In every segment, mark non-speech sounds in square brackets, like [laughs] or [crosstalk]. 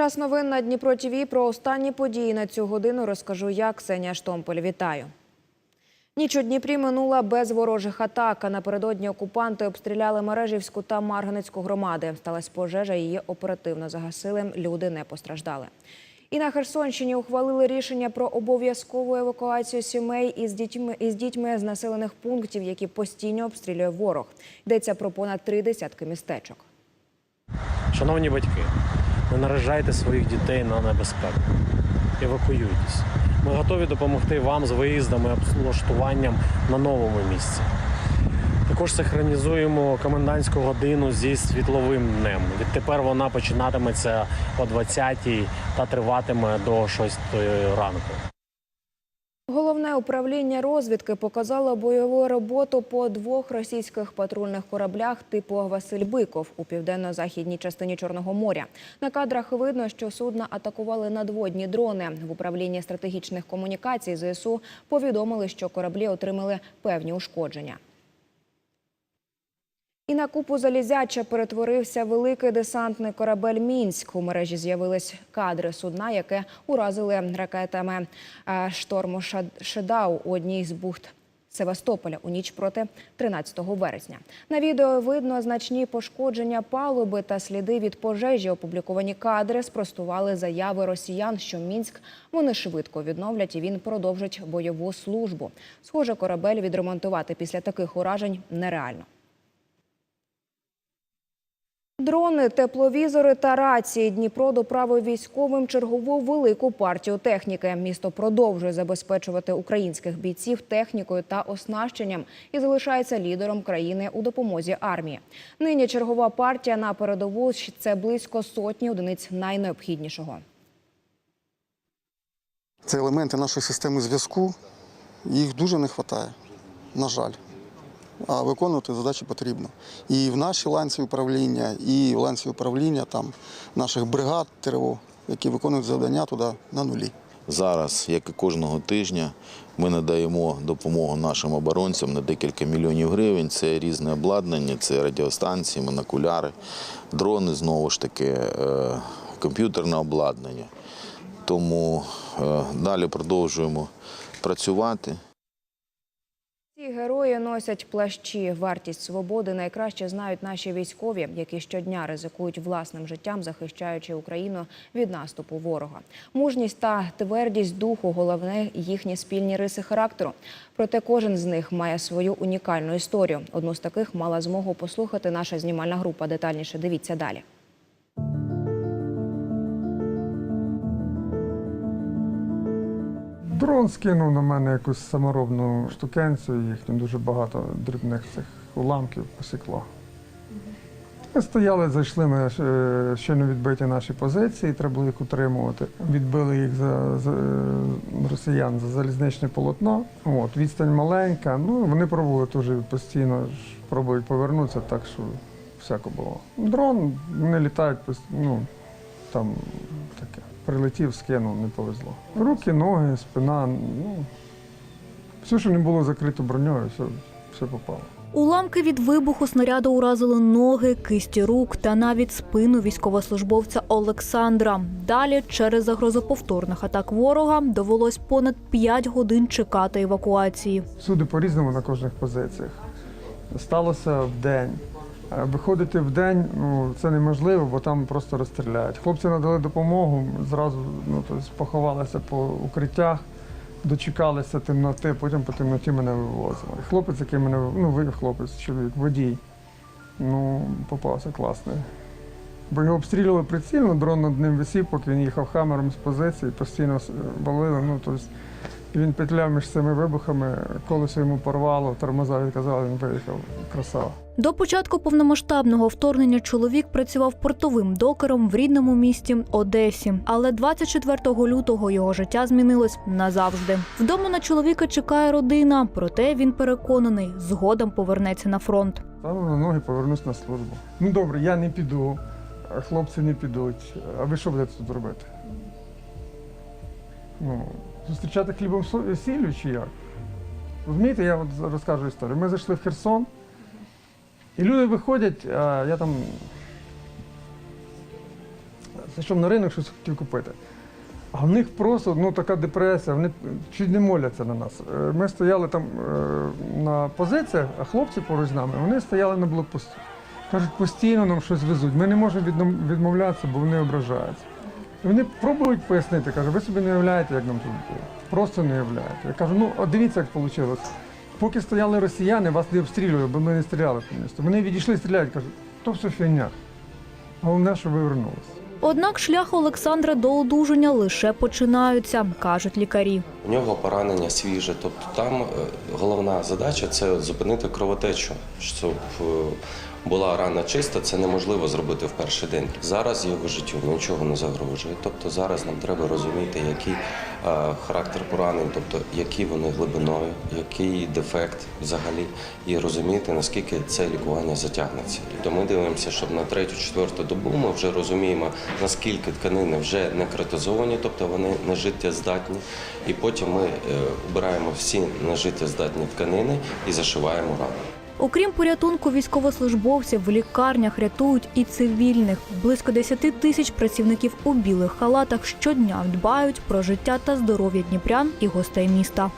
Час новин на Дніпро ТІВІ. Про останні події на цю годину розкажу я, Ксенія Штомполь. Вітаю. Ніч у Дніпрі минула без ворожих атак. Напередодні окупанти обстріляли Мережівську та Марганецьку громади. Сталася пожежа, її оперативно загасили. Люди не постраждали. І на Херсонщині ухвалили рішення про обов'язкову евакуацію сімей із дітьми із дітьми з населених пунктів, які постійно обстрілює ворог. Йдеться про понад три десятки містечок. Шановні батьки, не наражайте своїх дітей на небезпеку. Евакуюйтесь. Ми готові допомогти вам з виїздами, облаштуванням на новому місці. Також синхронізуємо комендантську годину зі світловим днем. Відтепер вона починатиметься о 20-й та триватиме до 6 ранку. Головне управління розвідки показало бойову роботу по двох російських патрульних кораблях типу Василь Биков у південно-західній частині Чорного моря. На кадрах видно, що судна атакували надводні дрони. В управлінні стратегічних комунікацій ЗСУ повідомили, що кораблі отримали певні ушкодження. І на купу залізяча перетворився великий десантний корабель Мінськ. У мережі з'явились кадри судна, яке уразили ракетами е, шторму Шедау у одній з бухт. Севастополя у ніч проти 13 вересня. На відео видно значні пошкодження палуби та сліди від пожежі. Опубліковані кадри спростували заяви росіян, що Мінськ вони швидко відновлять і він продовжить бойову службу. Схоже, корабель відремонтувати після таких уражень нереально. Дрони, тепловізори та рації Дніпро доправив військовим чергову велику партію техніки. Місто продовжує забезпечувати українських бійців технікою та оснащенням і залишається лідером країни у допомозі армії. Нині чергова партія на передову це близько сотні одиниць найнеобхіднішого. Це елементи нашої системи зв'язку. Їх дуже не вистачає, на жаль. А виконувати задачі потрібно. І в нашій ланці управління, і в ланці управління там, наших бригад ТРО, які виконують завдання туди на нулі. Зараз, як і кожного тижня, ми надаємо допомогу нашим оборонцям на декілька мільйонів гривень. Це різне обладнання, це радіостанції, монокуляри, дрони, знову ж таки, е, комп'ютерне обладнання. Тому е, далі продовжуємо працювати. Герої носять плащі. Вартість свободи найкраще знають наші військові, які щодня ризикують власним життям, захищаючи Україну від наступу ворога. Мужність та твердість духу головне їхні спільні риси характеру. Проте кожен з них має свою унікальну історію. Одну з таких мала змогу послухати наша знімальна група. Детальніше дивіться далі. Дрон скинув на мене якусь саморобну штукенцію, їх там дуже багато дрібних цих уламків посікло. Ми стояли, зайшли, ми е, щойно відбиті наші позиції, треба було їх утримувати. Відбили їх за, за е, росіян за залізничне полотно. От, відстань маленька. Ну, вони пробували теж постійно пробують повернутися, так що всяко було. Дрон, вони літають ну, там. Прилетів, скинув, не повезло. Руки, ноги, спина, ну, все, що не було закрито броньою, все, все попало. Уламки від вибуху снаряду уразили ноги, кисті рук та навіть спину військовослужбовця Олександра. Далі, через загрозу повторних атак ворога, довелось понад 5 годин чекати евакуації. Всюди по-різному на кожних позиціях. Сталося в день. Е, Виходити в день ну, це неможливо, бо там просто розстріляють. Хлопці надали допомогу, зразу ну, тобто, поховалися по укриттях, дочекалися темноти, потім по темноті мене вивозили. Хлопець, який мене ну, хлопець, чоловік, водій, ну, попався класний. Бо його обстрілювали прицільно, дрон над ним висів, поки він їхав хамером з позиції, постійно с- валили. Ну, тобто, і він петляв між цими вибухами, колесо йому порвало, тормоза відказали, він виїхав. Красава. До початку повномасштабного вторгнення чоловік працював портовим докером в рідному місті Одесі. Але 24 лютого його життя змінилось назавжди. Вдома на чоловіка чекає родина, проте він переконаний, згодом повернеться на фронт. Стану на ноги, повернусь на службу. Ну добре, я не піду, хлопці не підуть. А ви що будете тут робити? Ну, зустрічати хлібом сіллю чи як? Розумієте, я от розкажу історію. Ми зайшли в Херсон, і люди виходять, а я там Зайшов на ринок, щось хотів купити. А в них просто ну, така депресія, вони чуть не моляться на нас. Е, Ми стояли там е, на позиціях, а хлопці поруч з нами, вони стояли на блокпості. Кажуть, постійно нам щось везуть. Ми не можемо відмовлятися, бо вони ображаються. І вони пробують пояснити, кажуть, ви собі не уявляєте, як нам тут було. Просто не уявляєте. Я кажу, ну дивіться, як вийшло. Поки стояли росіяни, вас не обстрілювали, бо ми не стріляли по місту. Вони відійшли, стріляють, кажуть, то все фігня. Головне, що ви вернулися. Однак шлях Олександра до одужання лише починаються, кажуть лікарі. У нього поранення свіже. Тобто там е, головна задача це зупинити кровотечу, щоб е, була рана чиста, це неможливо зробити в перший день. Зараз його життю нічого не загрожує. Тобто зараз нам треба розуміти, який е, характер поранень, тобто які вони глибиною, який дефект взагалі, і розуміти, наскільки це лікування затягнеться. Тобто ми дивимося, щоб на третю-четверту добу ми вже розуміємо, наскільки тканини вже некротизовані, тобто вони нежиттєздатні. І потім ми е, обираємо всі нежиттєздатні тканини і зашиваємо рану. Окрім порятунку військовослужбовців, в лікарнях рятують і цивільних. Близько 10 тисяч працівників у білих халатах щодня дбають про життя та здоров'я дніпрян і гостей міста.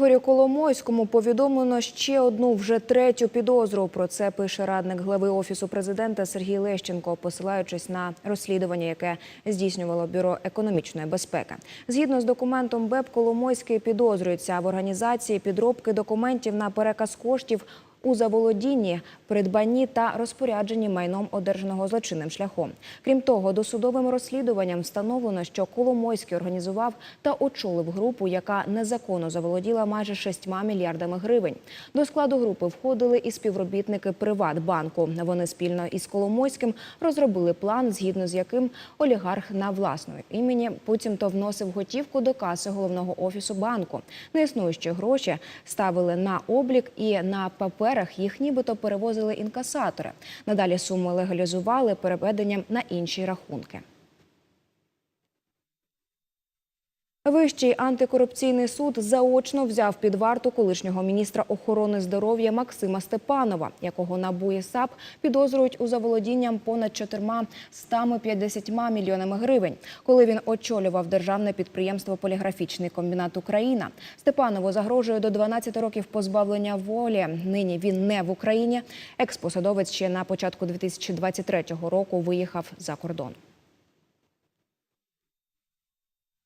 Ігорю Коломойському повідомлено ще одну вже третю підозру. Про це пише радник глави офісу президента Сергій Лещенко, посилаючись на розслідування, яке здійснювало бюро економічної безпеки. Згідно з документом БЕП, Коломойський підозрюється в організації підробки документів на переказ коштів. У заволодінні, придбанні та розпорядженні майном одержаного злочинним шляхом. Крім того, досудовим розслідуванням встановлено, що Коломойський організував та очолив групу, яка незаконно заволоділа майже 6 мільярдами гривень. До складу групи входили і співробітники Приватбанку. Вони спільно із Коломойським розробили план, згідно з яким олігарх на власному імені буцімто вносив готівку до каси головного офісу банку. Неіснуючі гроші ставили на облік і на паперах їх нібито перевозили інкасатори. Надалі суми легалізували переведенням на інші рахунки. Вищий антикорупційний суд заочно взяв під варту колишнього міністра охорони здоров'я Максима Степанова, якого НАБУ і САП підозрюють у заволодінням понад 450 мільйонами гривень, коли він очолював державне підприємство Поліграфічний комбінат Україна. Степанову загрожує до 12 років позбавлення волі. Нині він не в Україні. Експосадовець ще на початку 2023 року виїхав за кордон.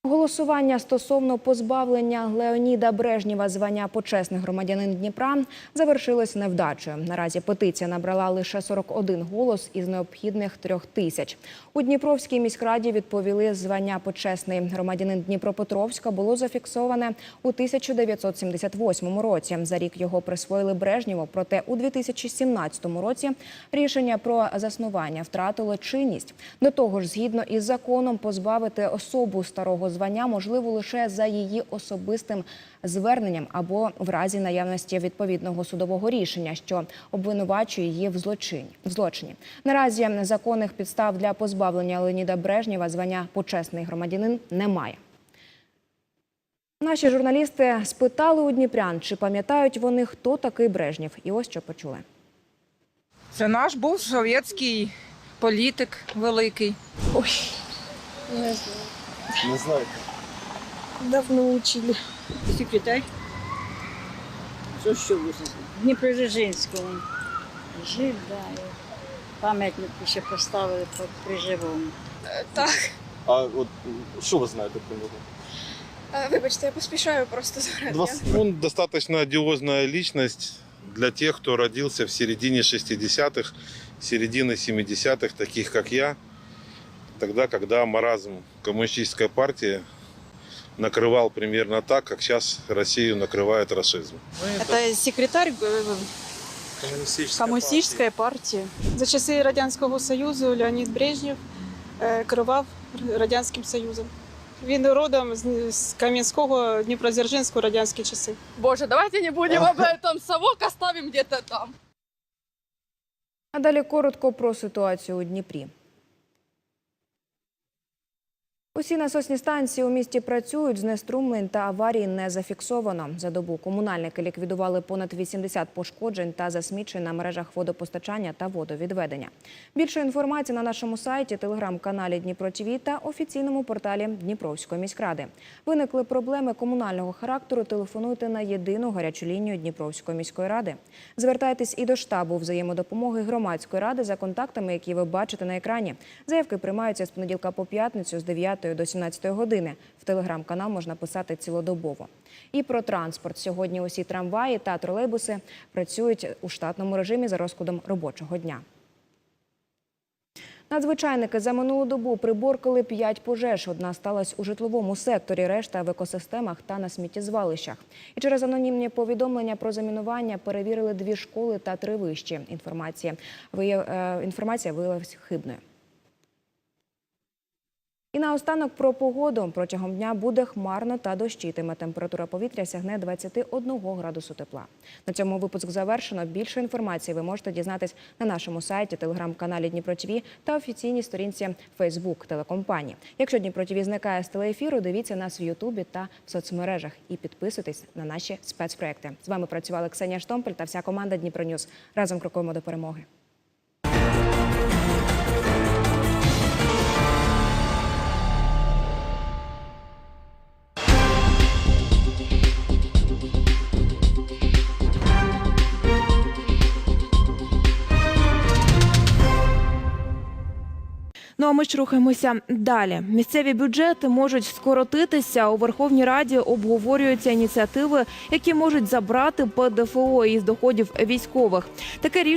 Голосування стосовно позбавлення Леоніда Брежнєва звання почесний громадянин Дніпра завершилось невдачею. Наразі петиція набрала лише 41 голос із необхідних трьох тисяч. У Дніпровській міськраді відповіли, звання почесний громадянин Дніпропетровська було зафіксоване у 1978 році. За рік його присвоїли Брежнєву. Проте у 2017 році рішення про заснування втратило чинність. До того ж, згідно із законом, позбавити особу старого звання можливо лише за її особистим зверненням або в разі наявності відповідного судового рішення, що обвинувачує її в злочині. В злочині наразі законних підстав для позбавлення Леоніда Брежнєва звання почесний громадянин немає. Наші журналісти спитали у дніпрян, чи пам'ятають вони, хто такий Брежнєв, і ось що почули. Це наш був совєтський політик великий. Давно учили. Секретарь. Що що ви Дніпродзержинського. Жив, да. і Пам'ятник ще поставили по- при живому. Так, А от що ви знаєте про нього? е, вибачте, я поспішаю просто зараз. Я- Он достаточно одиозная личность для тех, кто родился в середине 60-х, середины 70-х, таких как я, тогда, когда маразм коммунистической партии накрывал примерно так, как сейчас Россию накрывает расизм. Это секретарь э, коммунистической партии. За часи Радянського Союзу Леонід Брежнєв е, керував Радянським Союзом. Він родом з, з Кам'янського, Дніпродзержинського радянські часи. Боже, давайте не будемо об этом. [laughs] Совок оставим где-то там. А далі коротко про ситуацію у Дніпрі. Усі насосні станції у місті працюють, знеструмлень та аварій не зафіксовано. За добу комунальники ліквідували понад 80 пошкоджень та засмічень на мережах водопостачання та водовідведення. Більше інформації на нашому сайті, телеграм-каналі Дніпро ТВ та офіційному порталі Дніпровської міськради. Виникли проблеми комунального характеру. Телефонуйте на єдину гарячу лінію Дніпровської міської ради. Звертайтесь і до штабу взаємодопомоги громадської ради за контактами, які ви бачите на екрані. Заявки приймаються з понеділка по п'ятницю з 9 до 17 години. В телеграм-канал можна писати цілодобово. І про транспорт. Сьогодні усі трамваї та тролейбуси працюють у штатному режимі за розкладом робочого дня. Надзвичайники за минулу добу приборкали 5 пожеж. Одна сталася у житловому секторі, решта в екосистемах та на сміттєзвалищах. І через анонімні повідомлення про замінування перевірили дві школи та три вищі. Інформація, е, інформація виявилася хибною. І наостанок про погоду. Протягом дня буде хмарно та дощитиме. Температура повітря сягне 21 градусу тепла. На цьому випуск завершено. Більше інформації ви можете дізнатись на нашому сайті, телеграм-каналі Дніпро ТВ та офіційній сторінці Фейсбук телекомпанії. Якщо Дніпро ТВ зникає з телеефіру, дивіться нас в Ютубі та в соцмережах і підписуйтесь на наші спецпроекти. З вами працювала Ксенія Штомпель та вся команда Дніпро Ньюз. Разом крокуємо до перемоги. Ну а ми ж рухаємося далі. Місцеві бюджети можуть скоротитися. У Верховній Раді обговорюються ініціативи, які можуть забрати ПДФО із доходів військових. Таке рішення.